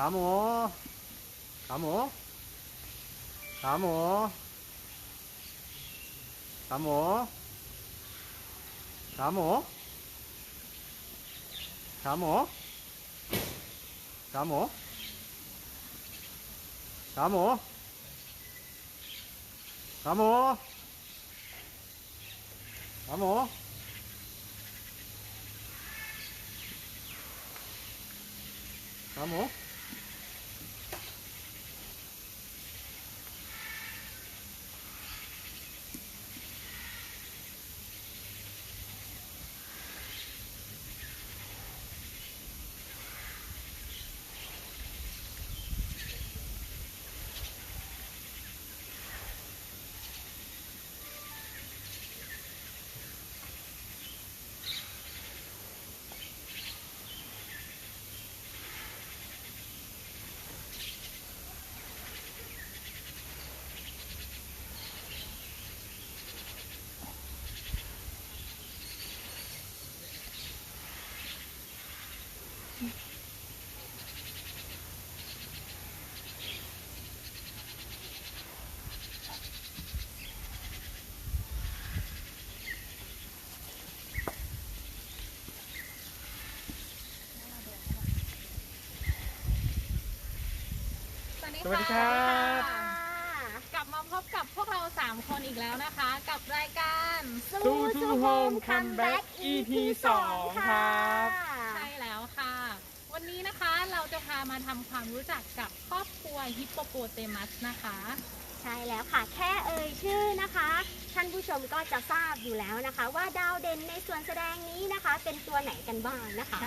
ขาหมูขาหมูขาหมูขาหมูขาหมูขาหมู ขาหมู ขาหมู ขาหมู ขาหมู ขาหมู ส วัสดีสวัสดีครับ กลับมาพบกับพวกเรา 3 คนอีกแล้วนะคะ กับรายการสู้สู้ Home Comeback EP สองครับ ใช่แล้วค่ะ วันนี้นะคะเราจะพามาทำความรู้จักกับครอบครัวฮิปโปโปเตมัสนะคะ ใช่แล้วค่ะ แค่เอ่ยชื่อนะคะ ท่านผู้ชมก็จะทราบอยู่แล้วนะคะ ว่าดาวเด่นในส่วนแสดงนี้นะคะ เป็นตัวไหนกันบ้างนะคะ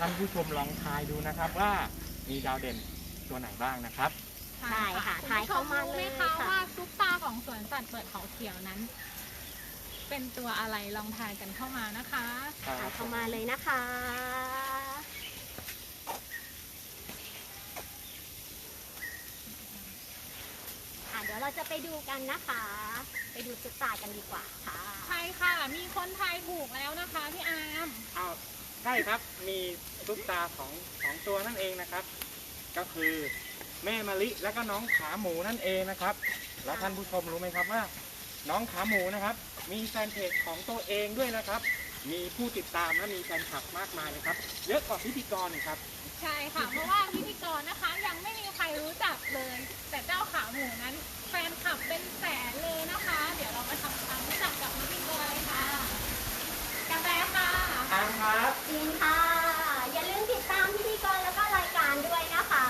ท่านผู้ชมลองทายดูนะครับว่ามีดาวเด่นตัวไหนบ้างนะครับ ใช่ค่ะณทายผู้ชเข้ามมารู้เลไหมยคะค่ะว่าซุปตาของสวนสัตว์เปิดเขาเขียวนั้น เป็นตัวอะไรลองทายกันเข้ามานะคะทายเข้ามาเลยนะคะอะเดี๋ยวเราจะไปดูกันนะคะ ไปดูซุปตากันดีกว่าค่ะใช่ค่ะ มีคนทายถูกแล้วนะคะพี่อาร์มอ้าวใช่ครับมีซุปตาของของตัวนั่นเองนะครับ ก็คือ แม่มะลิแล้วก็น้องขาหมูนั่นเองนะครับ แล้วท่านผู้ชมรู้ไหมครับว่า น้องขาหมูนะครับ มีแฟนเพจของตัวเองด้วยนะครับ มีผู้ติดตามและมีแฟนคลับมากมายเลยครับ เยอะกว่าพิธีกรอีกครับ ใช่ค่ะ เพราะว่าพิธีกรนะคะ ยังไม่มีใครรู้จักเลย แต่เจ้าขาหมูนั้น แฟนคลับเป็นแสนเลยนะคะ เดี๋ยวเรามาทำความรู้จักกับพิธีกรเลยค่ะกาแฟค่ะทางครับจริงค่ะ อย่าลืมติดตามพิธีกรแล้วก็รายการด้วยนะคะ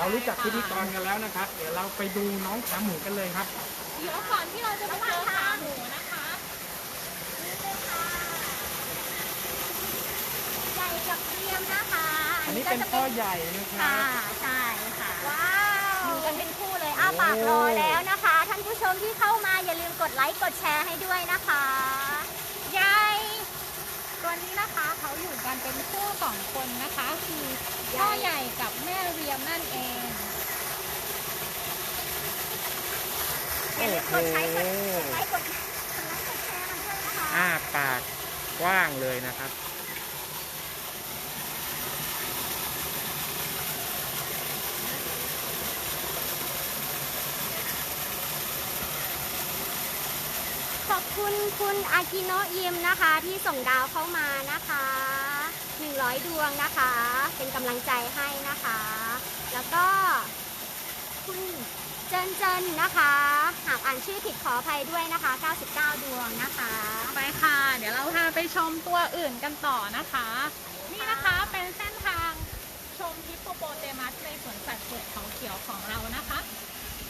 เรารู้จักพิธีกรกันแล้วนะครับ เดี๋ยวเราไปดูน้องขาหมูกันเลยครับ เดี๋ยวก่อนที่เราจะไปเจอขาหมูนะคะนี่เลยค่ะใหญ่กับเรียมนะคะอันนี้เป็นพ่อใหญ่นะครัค่ะบใช่ค่ะว้าวอยู่กันเป็นคู่เลยอ้าปากรอแล้วนะคะ ท่านผู้ชมที่เข้ามาอย่าลืมกดไลค์กดแชร์ให้ด้วยนะคะยาย ตัวนี้นะคะเขาอยู่กันเป็นคู่สองคนนะคะ คือพ่อใหญ่กับแม่เรียมนั่นเองอย่าลืมกดไลค์กดไลค์กดกดไลค์กดแชร์กันด้วยนะคะอ้าปากกว้างเลยนะครับ คุณคุณอากิโนะยิมนะคะที่ส่งดาวเข้ามานะคะ 100 ดวงนะคะ เป็นกำลังใจให้นะคะ แล้วก็ คุณเจินเจินนะคะ หากอ่านชื่อผิดขออภัยด้วยนะคะ 99 ดวงนะคะ ไปค่ะ เดี๋ยวเราพาไปชมตัวอื่นกันต่อนะคะ นี่นะคะเป็นเส้นทางชมฮิปโปโปเตมัสในสวนสัตว์เปิดเขาเขียวของเรานะคะ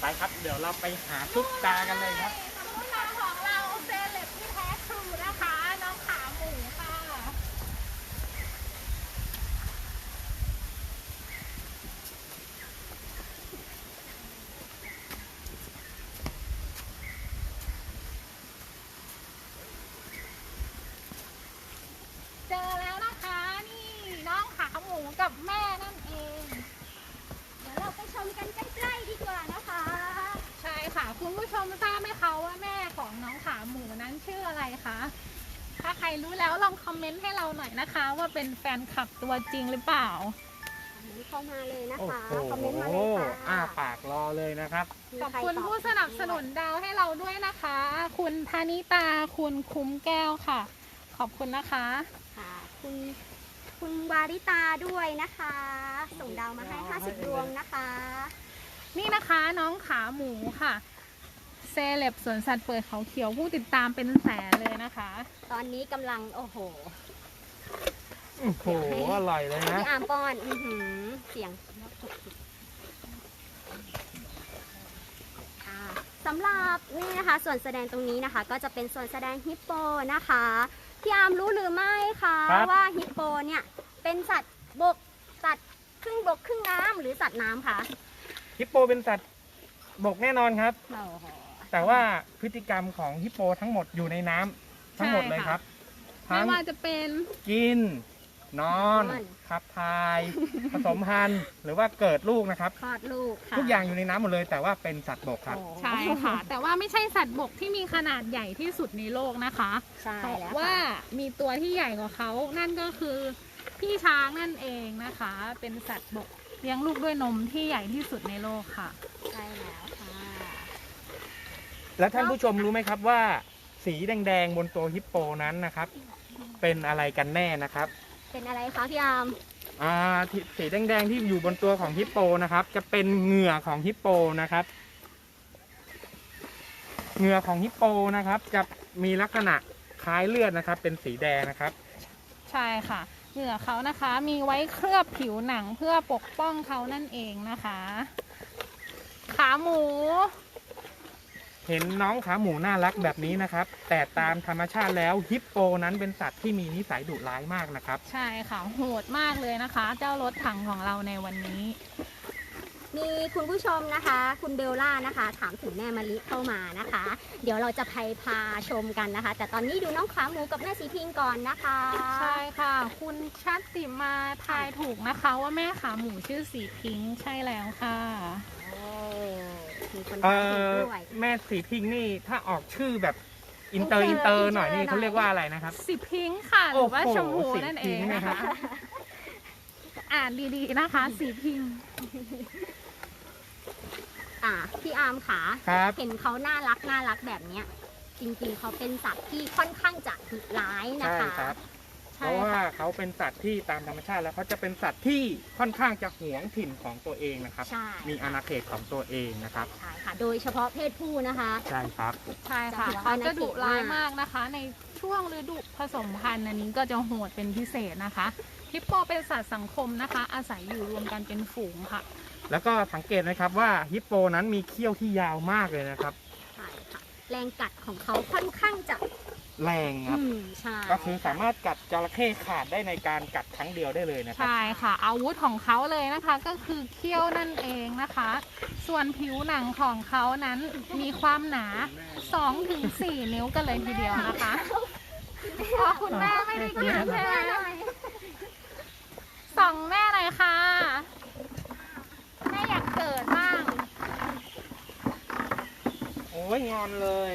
ไปครับ เดี๋ยวเราไปหาซุปตากันเลยครับ ผู้นำของเราเซเลบที่แท้ทรูนะคะ น้องขาหมูค่ะ เจอแล้วนะคะ นี่น้องขาหมูกับแม่นั่นเอง เดี๋ยวเราไปชมกันใกล้ๆดีกว่านะคะ ใช่ค่ะ คุณผู้ชมทราบไหมคะว่าแม่ของน้องขาหมูนั้นชื่ออะไรคะ ถ้าใค รรู้แล้วลองคอมเมนต์ให้เราหน่อยนะคะ ว่าเป็นแฟนคลับตัวจริงหรือเปล่าคอมเมนต์เข้ามาเลยนะโอ้คะ โหคอมเมนต์มาเลยค่ะอ้าปากรอเลยนะครับมีขอบใรคุณตผู้สนับสนุนดาวให้เราด้วยนะคะ คุณธนิตาคุณคุ้มแก้วค่ะ ขอบคุณนะคะ ค่ะคุณคุณวาริตาด้วยนะคะ ส่งดาวมาให้ 50 ดวงนะคะ นี่นะคะน้องขาหมูค่ะ เซเลบสวนสัตว์เปิดเขาเขียวผู้ติดตามเป็นแสนเลยนะคะ ตอนนี้กำลังโอ้โห โอ้โหอร่อยเลยนะพี่อาร์มป้อน อือหือ เสียงอ่าสำหรับนี่นะคะ ส่วนแสดงตรงนี้นะคะ ก็จะเป็นส่วนแสดงฮิปโปนะคะพี่อาร์มรู้หรือไม่คะครับว่าฮิปโปเนี่ยเป็นสัตว์บกสัตว์ครึ่งบกครึ่งน้ำหรือสัตว์น้ำคะฮิปโปเป็นสัตว์บกแน่นอนครับโอ้โห แต่ว่าพฤติกรรมของฮิปโปทั้งหมดอยู่ในน้ำทั้งหมดเลยครับไม่ทั้งว่าจะเป็น กินนอน ขับถ่าย ผสมพันธุ์หรือว่าเกิดลูกนะครับ คลอดลูกค่ะทุกอย่างอยู่ในน้ำหมดเลย แต่ว่าเป็นสัตว์บกครับโอ้ใช่ค่ะ แต่ว่าไม่ใช่สัตว์บกที่มีขนาดใหญ่ที่สุดในโลกนะคะใช่เพราะแล้วว่าค่ะมีตัวที่ใหญ่กว่าเขานั่นก็คือพี่ช้างนั่นเองนะคะ เป็นสัตว์บกเลี้ยงลูกด้วยนมที่ใหญ่ที่สุดในโลกค่ะใช่แล้วค่ะ แล้วท่านผู้ชมรู้ไหมครับว่าสีแดงๆบนตัวฮิปโปนั้นนะครับ เป็นอะไรกันแน่นะครับ เป็นอะไรคะพี่อาร์มอ่าที่สีแดงๆที่อยู่บนตัวของฮิปโปนะครับ จะเป็นเหงื่อของฮิปโปนะครับ เหงื่อของฮิปโปนะครับ จะมีลักษณะคล้ายเลือดนะครับ เป็นสีแดงนะครับ ใช่ค่ะ เหงื่อเขานะคะมีไว้เคลือบผิวหนังเพื่อปกป้องเขานั่นเองนะคะ ขาหมู เห็นน้องขาหมูน่ารักแบบนี้นะครับ แต่ตามธรรมชาติแล้วฮิปโปนั้นเป็นสัตว์ที่มีนิสัยดุร้ายมากนะครับ ใช่ค่ะ โหดมากเลยนะคะ เจ้ารถถังของเราในวันนี้ มีคุณผู้ชมนะคะ คุณเบลล่านะคะ ถามถึงแม่มะลิเข้ามานะคะ เดี๋ยวเราจะไปพาชมกันนะคะ แต่ตอนนี้ดูน้องขาหมูกับแม่สีพิงก่อนนะคะ ใช่ค่ะ คุณชัตติมาทายถูกนะคะ ว่าแม่ขาหมูชื่อสีพิงค์ใช่แล้วค่ะโอ้ มีคนเอถามถูกอด้วย แม่สีพิงค์นี่ถ้าออกชื่อแบบอินเตอร์อิอินนเตเตออร์ร์หน่อยอินเตอร์นี่เขาเรียกว่าอะไรนะครับ สีพิงค์ค่ะ หรือว่าโอ้โหชมพูสีนั่นเอพิงงค์นะนะครับคะ อ่านดีๆนะคะ สีพิงค์อะพี่อาร์มขาครับ เห็นเขาน่ารักน่ารักแบบเนี้ย จริงๆเขาเป็นสัตว์ที่ค่อนข้างจะดุร้ายนะใช่คะ ครับ เพใช่ราะว่าค่ะเขาเป็นสัตว์ที่ตามธรรมชาติแล้วเขาจะเป็นสัตว์ที่ค่อนข้างจะหวงถิ่นของตัวเองนะครับ ใช่ มีอาณาเขตของตัวเองนะครับ ใช่ค่ะ โดยเฉพาะเพศผู้นะคะ ใช่ครับ ใช่ค่ะจะเขาจะดุร้ายมากมากนะคะ ในช่วงฤดูผสมพันธุ์อันนี้ก็จะโหดเป็นพิเศษนะคะฮิปโปเป็นสัตว์สังคมนะคะ อาศัยอยู่รวมกันเป็นฝูงค่ะ แล้วก็สังเกตนะครับว่าฮิปโปนั้นมีเขี้ยวที่ยาวมากเลยนะครับ ใช่ค่ะ แรงกัดของเขาค่อนข้างจะ แรงครับ อืมใช่ก็คือสามารถกัดจระเข้ขาดได้ในการกัดครั้งเดียวได้เลยนะครับ ใช่ค่ะ อาวุธของเขาเลยนะคะ ก็คือเขี้ยวนั่นเองนะคะ ส่วนผิวหนังของเขานั้นมีความหนา 2-4 นิ้วกันเลยทีเดียวนะคะพอคุณแม่ไม่ได้กินใช่ไหมส่องแม่หน่อยค่ะ แม่อยากเกิดบ้าง โอ้ยงอนเลย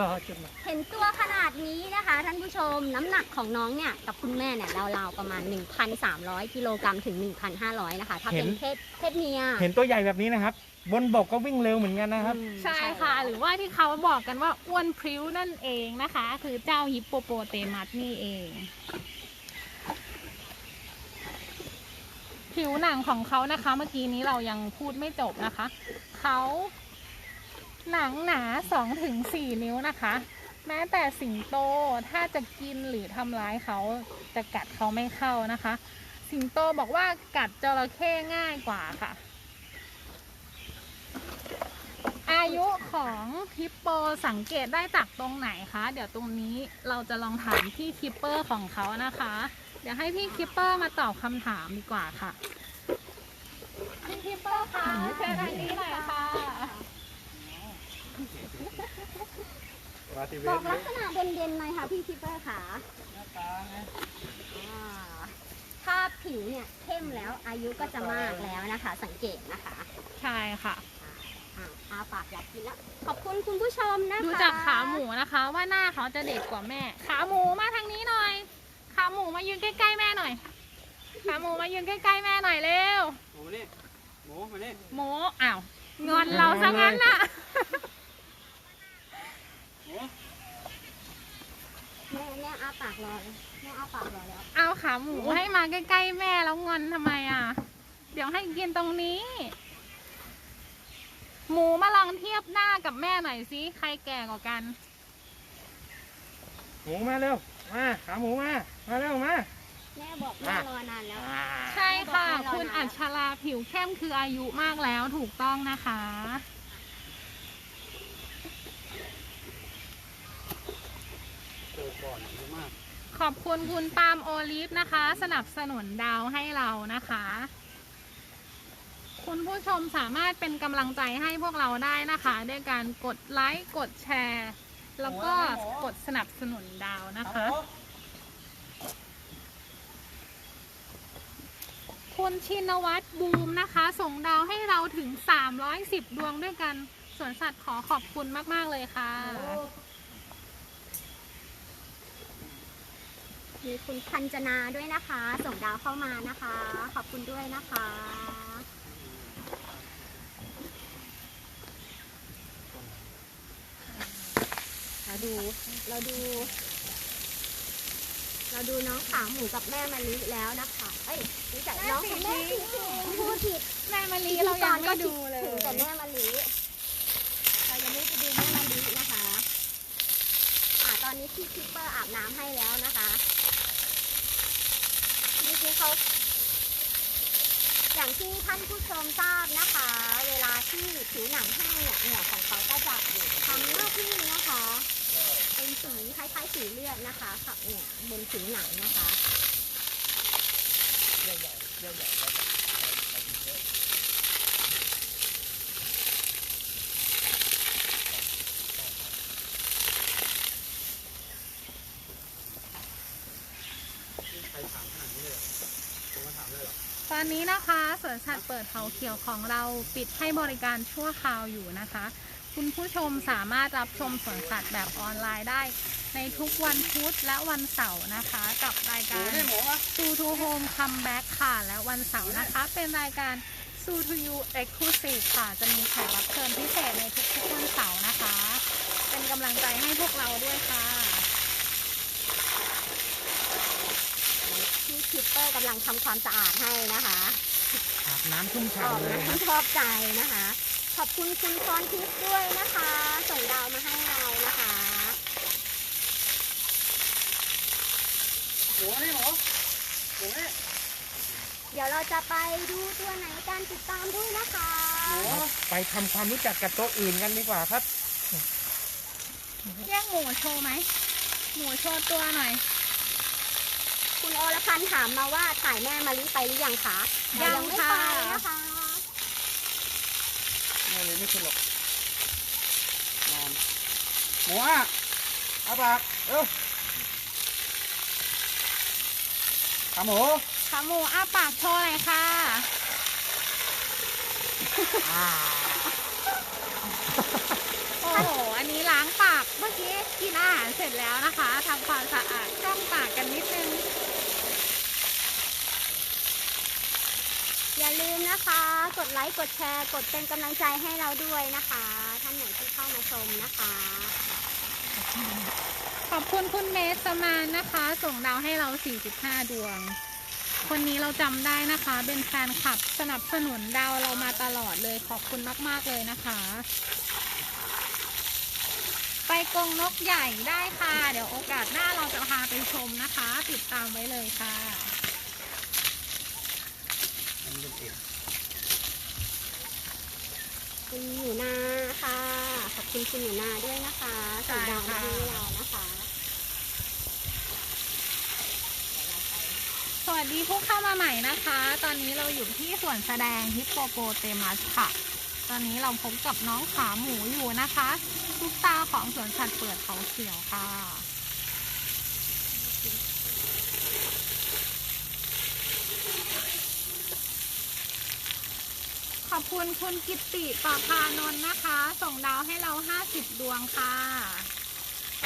รอจนมาเห็นตัวขนาดนี้นะคะ ท่านผู้ชมน้ำหนักของน้องเนี่ยกับคุณแม่เนี่ยราวๆประมาณ 1,300กิโลกรัมถึง 1,500 นะคะ ถ้าเป็นเพศเพศเมีย เห็นตัวใหญ่แบบนี้นะครับ บนบกก็วิ่งเร็วเหมือนกันนะครับอืมใช่ค่ะ หรือว่าที่เขาบอกกันว่าอ้วนพริ้วนั่นเองนะคะ คือเจ้าฮิปโปโปเตมัสนี่เอง ผิวหนังของเขานะคะ เมื่อกี้นี้เรายังพูดไม่จบนะคะ เขา หนังหนา2ถึง4นิ้วนะคะ แม้แต่สิงโตถ้าจะกินหรือทำร้ายเขาจะกัดเขาไม่เข้านะคะ สิงโตบอกว่ากัดจระเข้ง่ายกว่าค่ะ อายุของฮิปโปสังเกตได้จากตรงไหนคะ เดี๋ยวตรงนี้เราจะลองถามพี่คิปเปอร์ของเขานะคะ เดี๋ยวให้พี่คิปเปอร์มาตอบคำถามดีกว่าค่ะ พี่คิปเปอร์คะเชิญทางนี้หน่อยค่ะ บอกลักษณะเด่นๆหน่อยค่ะพี่คิปเปอร์ค่ะอ่าถ้าผิวเนี่ยเข้มแล้วอายุก็จะมากแล้วนะคะ สังเกตนะคะใช่ค่ะ อ่าอาปากอยากกินแล้วขอบคุณคุณผู้ชมนะคะ ดูจากขาหมูนะคะว่าหน้าเขาจะเด็กกว่าแม่ ขาหมูมาทางนี้หน่อย ขาหมูมายืนใกล้ๆแม่หน่อย ขาหมูมายืนใกล้ๆแม่หน่อยเร็ว หมูนี่หมูมานี่หมูอ้าวงอนเราซะงั้นน่ะหมู แม่แม่อาปากรอเลยแม่อาปากรอแล้ว เอาขาหมูให้มาใกล้ๆแม่แล้วงอนทำไมอะ เดี๋ยวให้กินตรงนี้ หมูมาลองเทียบหน้ากับแม่หน่อยสิใครแก่กว่ากัน หมูมาเร็ว มาขาหมูมา มาเร็วมา แม่บอกแม่รอนานแล้วอ่าใช่ค่ะบอกให้เราคุณนะอัชราผิวเข้มคืออายุมากแล้วถูกต้องนะคะ เจอ ก่อนเยอะมาก ขอบคุณคุณปาล์มโอลิฟนะคะ สนับสนุนดาวให้เรานะคะ คุณผู้ชมสามารถเป็นกำลังใจให้พวกเราได้นะคะ ด้วยการกดไลค์กดแชร์ แล้วก็กดสนับสนุนดาวนะคะ คุณชินวัตรบูมนะคะ ส่งดาวให้เราถึง 310 ดวงด้วยกันสวนสัตว์ขอขอบคุณมาก ๆ เลยค่ะ มีคุณพันจนาด้วยนะคะ ส่งดาวเข้ามานะคะ ขอบคุณด้วยนะคะ เราดู เราดู เราดูน้องขาหมูกับแม่มะลิแล้วนะคะ เอ้ยรู้จักน้องของแม่ผิดพูดผิดแม่มะลิเรายังไม่ดูเลยถึงแต่แม่มะลิเรายังไม่ไปดูแม่มะลินะคะ อ่าตอนนี้พี่คิปเปอร์อาบน้ำให้แล้วนะคะ นี่คือเขา อย่างที่ท่านผู้ชมทราบนะคะ เวลาที่ผิวหนังแห้งเนี่ยเหงื่อของเขาก็จะทำหน้าที่นะคะ เป็นสีคล้ายๆสีเลือดนะคะขับเนี่ยบนผิวหนังนะคะตอ นนี้นะคะสวนสัตว์เปิดเขาเขียวของเราปิดให้บริการชั่วคราวอยู่นะคะ คุณผู้ชมสามารถรับชมสวนสัตว์แบบออนไลน์ได้ ในทุกวันพุธและวันเสาร์นะคะ กับรายการนี่หมูอะ Zoo to Home Comeback ค่ะ และวันเสาร์นะคะ เป็นรายการ Zoo to You Exclusive ค่ะ จะมีแขกรับเชิญพิเศษในทุกๆวันเสาร์นะคะ เป็นกำลังใจให้พวกเราด้วยค่ะ พี่คิป เปอร์กำลังทำความสะอาดให้นะคะอาบน้ำชุ่มออกฉ่ำเลยมานะชอบใจนะคะ ขอบคุณคุณพรทิพย์ด้วยนะคะ ส่งดาวมาให้เรานะคะ หมูนี่หมูหมูนี่เดี๋ยวเราจะไปดูตัวไหนกันติดตามด้วยนะคะไปทำความรู้จักกับตัวอื่นกันดีกว่าครับแยกหมูโชว์ไหม หมูโชว์ตัวหน่อย คุณอรพันธ์ถามมาว่าถ่ายแม่มาลิไปหรือยังคะยังไม่ค่ะไปนะคะ ไม่เลยไม่ขึ้นหรอกนอนหมูอะเอาปากเร็วขาหมูขาหมูอ้าปากโชว์หน่อยค่ะอ่าโอ้โห อันนี้ล้างปาก เมื่อกี้กินอาหารเสร็จแล้วนะคะ ทำความสะอาดช่องปากกันนิดนึง อย่าลืมนะคะ กดไลค์ กดแชร์ กดเป็นกำลังใจให้เราด้วยนะคะ ท่านไหนที่เข้ามาชมนะคะ ขอบคุณคุณเมสมานนะคะ ส่งดาวให้เรา 45 ดวง คนนี้เราจำได้นะคะ เป็นแฟนคลับสนับสนุนดาวเรามาตลอดเลย ขอบคุณมาก ๆ เลยนะคะ ไปกรงนกใหญ่ได้ค่ะ เดี๋ยวโอกาสหน้าเราจะพาไปชมนะคะ ติดตามไว้เลยค่ะ คุณหนูนาค่ะ ขอบคุณคุณหนูนาด้วยนะคะส่งดาวมาให้เรานะคะ สวัสดีผู้เข้ามาใหม่นะคะ ตอนนี้เราอยู่ที่สวนแสดงฮิปโปโปเตมัสค่ะ ตอนนี้เราพบกับน้องขาหมูอยู่นะคะ ลูกตาของสวนสัตว์เปิดเขาเขียวค่ะ ขอบ คุณคุณกิตติปาพานนท์นะคะ ส่งดาวให้เรา 50 ดวงค่ะ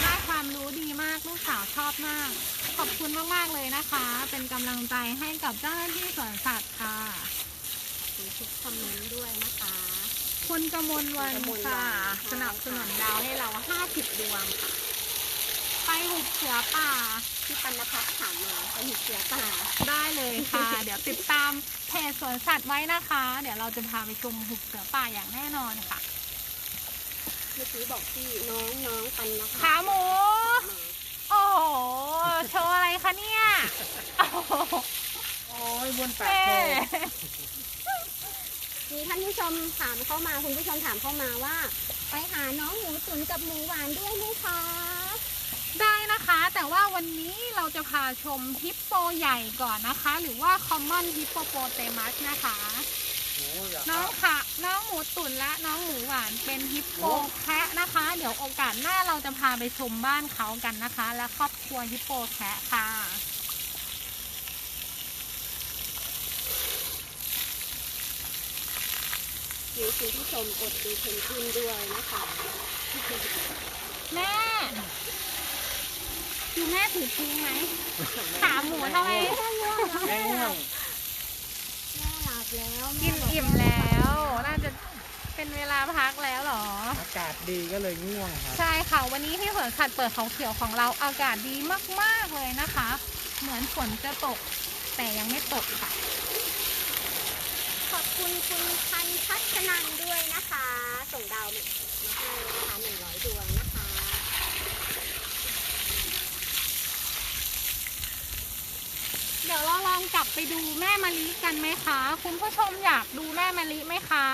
ได้ความความรู้ดีมากลูกสาวชอบมาก ขอบคุณมาก ๆ เลยนะคะ เป็นกำลังใจให้กับเจ้าหน้าที่สวนสัตว์ค่ะมีทุกคอมเมนต์ด้วยนะคะ คุณกมลวันกมลวันค่ะค่ะ สนับสนุนดาวให้เรา 50 ดวงค่ะ ไปหุบเสือป่า ที่ปันนภัทรถามมาเป็นเสือป่าได้เลยค่ะ เดี๋ยวติดตามเพจสวนสัตว์ไว้นะคะ เดี๋ยวเราจะพาไปชมหุบเสือป่าอย่างแน่นอนค่ะ เมื่อกี้บอกที่น้องน้องปันนภัทรขาหมูมาโอ้โห โชว์อะไรคะเนี่ยโอ้โหโอ้ยบนปากเท่โพมีท่านผู้ชมถามเข้ามาคุณผู้ชมถามเข้ามาว่า ไปหาน้องหมูตุ๋นกับหมูหวานด้วยไหมคะ ได้นะคะ แต่ว่าวันนี้เราจะพาชมฮิปโปใหญ่ก่อนนะคะ หรือว่า common hippopotamus นะคะโอ้ยอยากน้องค่ะ น้องหมูตุ๋นและน้องหมูหวานเป็นฮิปโปแคะนะคะ เดี๋ยวโอกาสหน้าเราจะพาไปชมบ้านเขากันนะคะ และครอบครัวฮิปโปแคะค่ะมีคุณผู้ชมกดดูเพนกวินด้วยนะคะ แม่ ดูแม่ถือจริงไหมขาหมูทำไมแม่ง่วงแล้วแม่ง่วงแม่หลับแล้วกินอิ่มแล้ว น่าจะเป็นเวลาพักแล้วเหรอ อากาศดีก็เลยง่วงครับ ใช่ค่ะ วันนี้ที่สวนสัตว์เปิดเขาเขียวของเราอากาศดีมาก ๆ เลยนะคะ เหมือนฝนจะตก แต่ยังไม่ตกค่ะ ขอบคุณคุณพันพัชนันด้วยนะคะ ส่งดาวมาให้นะคะหนึ่งร้อยดวงนะคะ เดี๋ยวเราลองกลับไปดูแม่มะลิกันไหมคะ คุณผู้ชมอยากดูแม่มะลิไหมคะ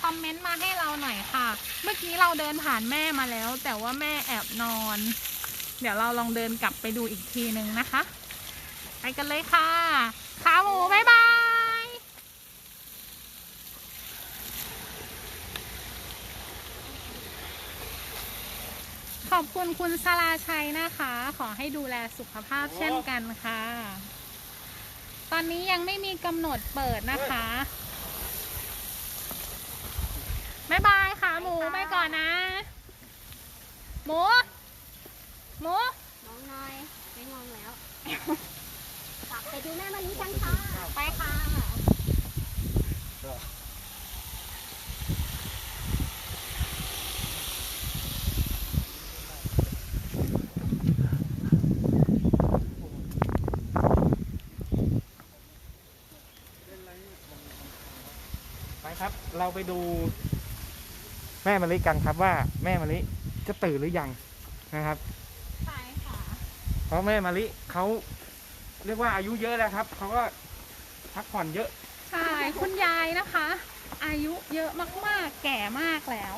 คอมเมนต์มาให้เราหน่อยค่ะ เมื่อกี้เราเดินผ่านแม่มาแล้ว แต่ว่าแม่แอบนอน เดี๋ยวเราลองเดินกลับไปดูอีกทีหนึ่งนะคะ ไปกันเลยค่ะ ขาหมูบ๊ายบายขอบคุณคุณสลาชัยนะคะ ขอให้ดูแลสุขภาพเช่นกันค่ะ ตอนนี้ยังไม่มีกำหนดเปิดนะคะบ๊ายบายค่ะ หมูไปก่อนนะ หมู หมูน้องน้อย ไม่งองแล้ว กลับไปดูแม่มะลิกันค่ะ ไปค่ะ เราไปดู แม่มะลิกันครับว่าแม่มะลิจะตื่นหรือยังนะครับไปค่ะเพราะแม่มะลิเขาเรียกว่าอายุเยอะแล้วครับเขาก็พักผ่อนเยอะใช่คุณยายนะคะ อายุเยอะมากๆ แก่มากแล้ว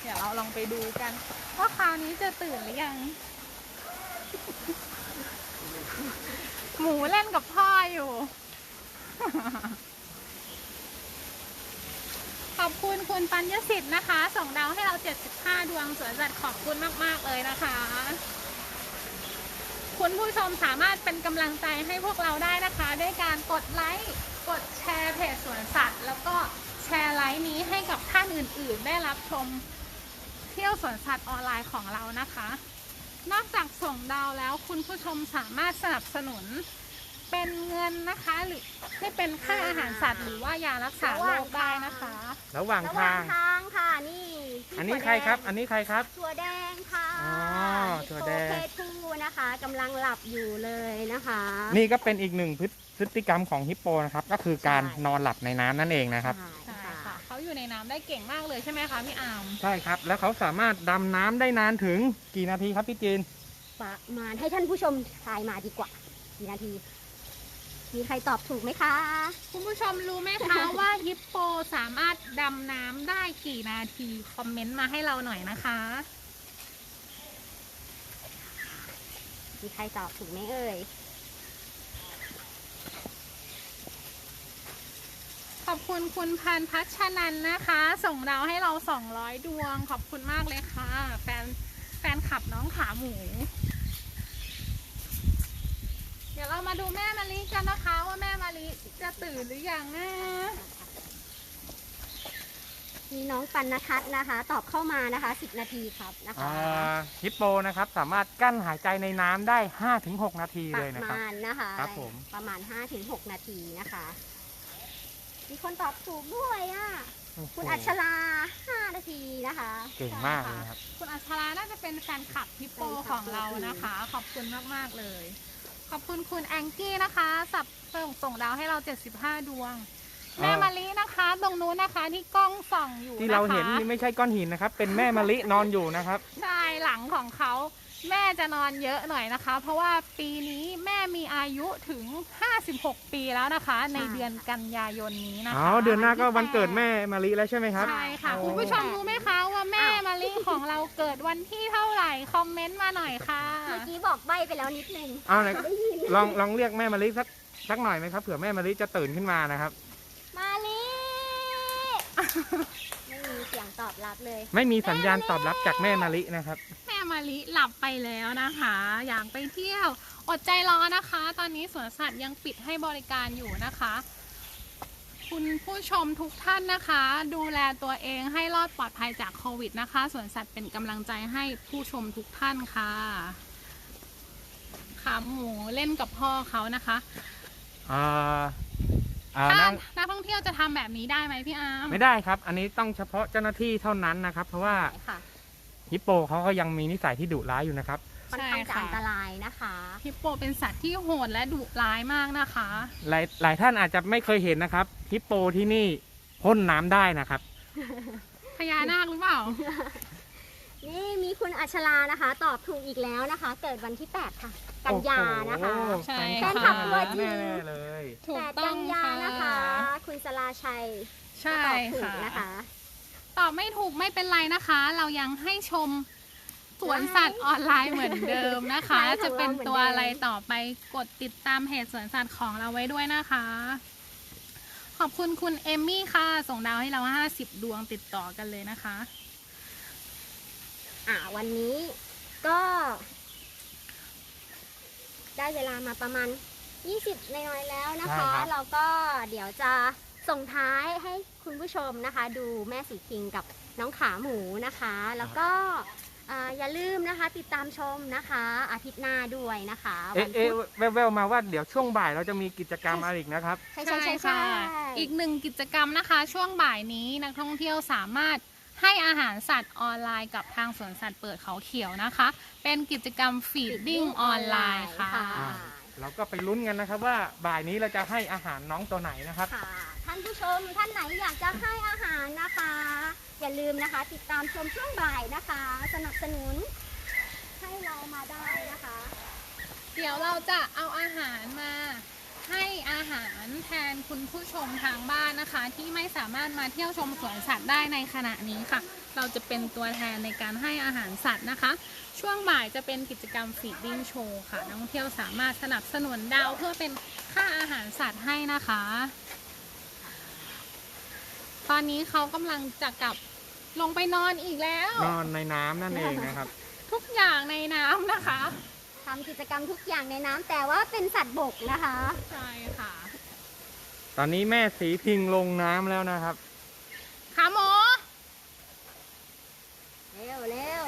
เดี๋ยวเราลองไปดูกันว่าคราวนี้จะตื่นหรือยัง หมูเล่นกับพ่ออยู่ขอบ คุณคุณปัญญสิทธิ์นะคะส่งดาวให้เรา 75 ดวงสวนสัตว์ขอบคุณมาก ๆ เลยนะคะ คุณผู้ชมสามารถเป็นกำลังใจให้พวกเราได้นะคะ ด้วยการกดไลค์กดแชร์เพจสวนสัตว์ แล้วก็แชร์ไลค์นี้ให้กับท่านอื่น ๆ ได้รับชมเที่ยวสวนสัตว์ออนไลน์ของเรานะคะ นอกจากส่งดาวแล้วคุณผู้ชมสามารถสนับสนุน เป็นเงินนะคะ หรือให้เป็นค่าอาหารสัตว์หรือว่ายารักษาโรคได้นะคะ ระหว่างระหว่างทางทางค่ะนี่พี่อันนี้ถั่วใครครับแดงอันนี้ใครครับ ถั่วแดงค่ะอ๋อถั่วแดงฮิปโปเพทูนะคะกำลังหลับอยู่เลยนะคะ นี่ก็เป็นอีกหนึ่งพฤติพฤติกรรมของฮิปโปนะครับ ก็คือการใช่ นอนหลับในน้ำนั่นเองนะครับ ใช่ใช่ค่ะค่ะ เขาอยู่ในน้ำได้เก่งมากเลยใช่ไหมคะพี่อาม ใช่ครับ แล้วเขาสามารถดำน้ำได้นานถึงกี่นาทีครับพี่จีน ประมาณให้ท่านผู้ชมทายมาดีกว่ากี่นาที มีใครตอบถูกไหมคะ คุณผู้ชมรู้ไหมคะ ว่าฮิปโปสามารถดำน้ำได้กี่นาที คอมเมนต์มาให้เราหน่อยนะคะ มีใครตอบถูกไหมเอ่ย ขอบคุณคุณพันพัชนันนะคะ ส่งดาวให้เรา 200 ดวง ขอบคุณมากเลยค่ะ แฟนแฟนขับน้องขาหมูเดี๋ยวเรามาดูแม่มะลิกันนะคะว่าแม่มะลิจะตื่นหรือยังนะมีน้องปันนทัศน์นะคะ ตอบเข้ามานะคะ 10 นาทีครับนะคะอ่าฮิปโปนะครับสามารถกั้นหายใจในน้ำได้ 5-6 นาทีปเลยระนะครับ มาณนะคะครับผม ประมาณ 5-6 นาทีนะคะ มีคนตอบถูกด้วยอะคุณอัชรา 5 นาทีนะคะเก่งมากเลยครับ คุณอัชราน่าจะเป็นแฟนคลับฮิปโปแฟนคขลับองเราตัวจริงนะคะ ขอบคุณมากๆเลย ขอบคุณคุณแองกี้นะคะ สับส่งส่งดาวให้เรา 75 ดวง แม่อ่ามมะลินะคะ ตรงนู้นนะคะที่กล้องส่องอยู่ที่เราเห็นนะคะนี่ไม่ใช่ก้อนหินนะครับ เป็นแม่มะลินอนอยู่นะครับ ใช่หลังของเขา แม่จะนอนเยอะหน่อยนะคะ เพราะว่าปีนี้แม่มีอายุถึง 56 ปีแล้วนะคะ ในเดือนกันยายนนี้นะคะอ๋อเดือนหน้าก็วันเกิดแม่มะลิแล้วใช่ไหมครับ ใช่ค่ะโอ้คุณผู้ชมรู้ไหมคะว่าแม่มะลิของเราเกิดวันที่เท่าไหร่คอมเมนต์มาหน่อยค่ะเมื่อกี้บอกใบไปแล้วนิดนึงเอาไหนได้ยินลองลองเรียกแม่มะลิสักสักหน่อยไหมครับเผื่อแม่มะลิจะตื่นขึ้นมานะครับ มาลิไม่มีเสียง ตอบรับเลย ไม่มีสัญญาณตอบรับจากแม่มะลินะครับ แม่มะลิหลับไปแล้วนะคะ อยากไปเที่ยว อดใจรอนะคะ ตอนนี้สวนสัตว์ยังปิดให้บริการอยู่นะคะ คุณผู้ชมทุกท่านนะคะ ดูแลตัวเองให้รอดปลอดภัยจากโควิดนะคะสวนสัตว์เป็นกำลังใจให้ผู้ชมทุกท่านค่ะขาหมูเล่นกับพ่อเขานะคะอ่า อ่าถ้านั่งนักท่องเที่ยวจะทำแบบนี้ได้ไหมพี่อาร์มไม่ได้ครับ อันนี้ต้องเฉพาะเจ้าหน้าที่เท่านั้นนะครับ เพราะว่าค่ะ ฮิปโปเขาก็ยังมีนิสัยที่ดุร้ายอยู่นะครับ ค่อนข้างจะอันตรายนะคะ ฮิปโปเป็นสัตว์ที่โหดและดุร้ายมากนะคะ หลายหลายท่านอาจจะไม่เคยเห็นนะครับฮิปโปที่นี่พ่นน้ำได้นะครับ พญานาคหรือเปล่า นี่มีคุณอัชรานะคะ ตอบถูกอีกแล้วนะคะ เกิดวันที่ 8 ค่ะ กันยานะคะ โอ้โหใช่ แฟนค่ะคลับตัวจริง แน่ๆเลย ถูก8ต้กัองนยาค่ะนะ คะคุณสลาชัยใช่ตอบถูกค่ะนะคะ ตอบไม่ถูกไม่เป็นไรนะคะ เรายังให้ชมสวนสัตว์ออนไลน์เหมือนเดิมนะคะไลฟ์ของเราจะเป็นตัวเหมือนเดิมอะไรต่อไปกดติดตามเพจสวนสัตว์ของเราไว้ด้วยนะคะ ขอบคุณคุณเอมมี่ค่ะ ส่งดาวให้เรา50ดวงติดต่อกันเลยนะคะ อ่าวันนี้ก็ ได้เวลามาประมาณ 20 น้อยๆแล้วนะใช่คะ ครับ เราก็เดี๋ยวจะส่งท้ายให้คุณผู้ชมนะคะ ดูแม่สีคิงกับน้องขาหมูนะคะ แล้วก็อ่าอย่าลืมนะคะ ติดตามชมนะคะ อาทิตย์หน้าด้วยนะคะเอ๊ะวันเอ๊ะพุธแววๆมาว่าเดี๋ยวช่วงบ่ายเราจะมีกิจกรรมอะไรอีกนะครับ ใช่ใช่ใช่ใช่ อีกหนึ่งกิจกรรมนะคะ ช่วงบ่ายนี้นักท่องเที่ยวสามารถให้อาหารสัตว์ออนไลน์กับทางสวนสัตว์เปิดเขาเขียวนะคะ เป็นกิจกรรมฟีดดิ้งออนไลน์ค่ะ อ่า เราก็ไปลุ้นกันนะครับว่าบ่ายนี้เราจะให้อาหารน้องตัวไหนนะครับ ค่ะ ท่านผู้ชมท่านไหนอยากจะให้อาหารนะคะ อย่าลืมนะคะ ติดตามชมช่วงบ่ายนะคะ สนับสนุน ให้เรามาได้นะคะ เดี๋ยวเราจะเอาอาหารมาให้อาหารแทนคุณผู้ชมทางบ้านนะคะ ที่ไม่สามารถมาเที่ยวชมสวนสัตว์ได้ในขณะนี้ค่ะ เราจะเป็นตัวแทนในการให้อาหารสัตว์นะคะ ช่วงบ่ายจะเป็นกิจกรรมฟีดดิ้งโชว์ค่ะ นักท่องเที่ยวสามารถสนับสนุนดาวเพื่อเป็นค่าอาหารสัตว์ให้นะคะ ตอนนี้เขากำลังจะกลับลงไปนอนอีกแล้ว นอนในน้ำนั่นเองนะครับ ทุกอย่างในน้ำนะคะทำกิจกรรมทุกอย่างในน้ำแต่ว่าเป็นสัตว์บกนะคะ ใช่ค่ะ ตอนนี้แม่สีพิงลงน้ำแล้วนะครับขาหมู เร็วเร็ว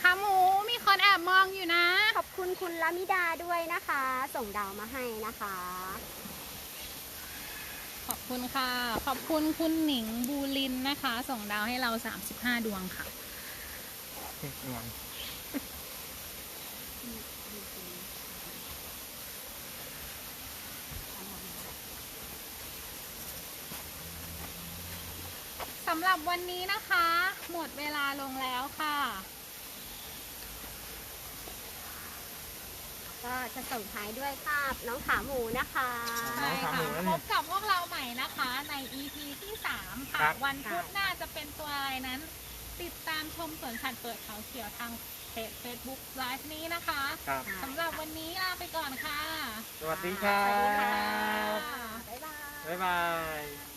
ขาหมูมี คนแอบมองอยู่นะ ขอบคุณคุณละมิดาด้วยนะคะ ส่งดาวมาให้นะคะ ขอบคุณค่ะ ขอบคุณคุณหนิงบูลินนะคะ ส่งดาวให้เรา 35 ดวงค่ะสำหรับวันนี้นะคะ หมดเวลาลงแล้วค่ะ ก็จะส่งท้ายด้วยภาพน้องขาหมูนะคะใช่น้องขาหมูค่ะแล้วพเนี่ยบกับพวกเราใหม่นะคะ ใน EP ที่ 3 ค่ะครับวันพุธหน้าจะเป็นตัวอะไรนั้น ติดตามชมสวนสัตว์เปิดเขาเขียวทางเพจ Facebook Live นี้นะคะครับสำหรับวันนี้ลาไปก่อนค่ะ สวัสดีครัสวัสดีค่ะบบ๊ายบายบ๊ายบาย